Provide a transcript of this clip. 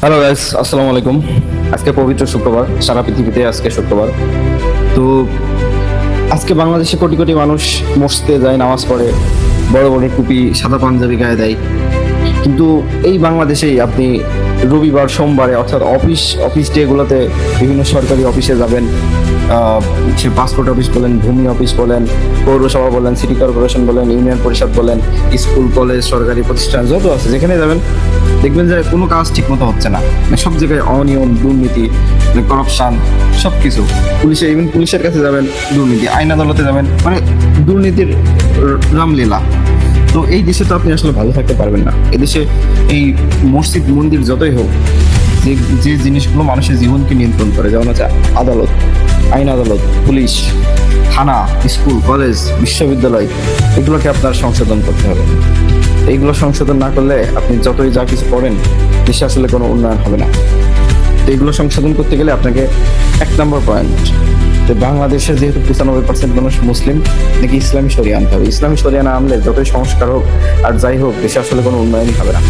Hello guys আসসালামু আলাইকুম আজকে পবিত্র শুক্রবার। সারা পৃথিবীতে আজকে শুক্রবার। তো আজকে বাংলাদেশে কোটি কোটি মানুষ মসজিদে যায়, নামাজ পড়ে। বড় বড় টুপি, সাদা পাঞ্জাবি গায়ে দেয়। কিন্তু এই বাংলাদেশেই আপনি রবিবার, সোমবারে অর্থাৎ অফিস অফিস ডেগুলোতে বিভিন্ন সরকারি অফিসে যাবেন। সে পাসপোর্ট অফিস বলেন, ভূমি অফিস বলেন, পৌরসভা বলেন সিটি কর্পোরেশন বলেন ইউনিয়ন পরিষদ বলেন স্কুল কলেজ সরকারি প্রতিষ্ঠান, যত আছে, যেখানে যাবেন, দেখবেন যে কোনো কাজ ঠিক মতো হচ্ছে না। মানে সব জায়গায় অনিয়ম, দুর্নীতি করাপশন সব কিছু পুলিশে ইভেন পুলিশের কাছে যাবেন, দুর্নীতি, আইন আদালতে যাবেন মানে দুর্নীতির রামলীলা। তো এই দেশে তো আপনি আসলে ভালো থাকতে পারবেন না। এদেশে এই মসজিদ, মন্দির যতই হোক, যে যে জিনিসগুলো মানুষের জীবনকে নিয়ন্ত্রণ করে, যেমন হচ্ছে আদালত, আইন আদালত, পুলিশ, থানা, স্কুল, কলেজ, বিশ্ববিদ্যালয়, এগুলোকে আপনার সংশোধন করতে হবে। এইগুলো সংশোধন না করলে আপনি যতই যা কিছু করেন, দেশে আসলে কোনো উন্নয়ন হবে না। তো এগুলো সংশোধন করতে গেলে আপনাকে এক নম্বর পয়েন্ট যে বাংলাদেশে যেহেতু পঁচানব্বই পার্সেন্ট মানুষ মুসলিম, নাকি ইসলামী সরিয়ে আনতে হবে? ইসলামী সরিয়ে না আনলে যতই সংস্কার হোক আর যাই হোক, দেশে আসলে কোনো উন্নয়নই হবে না।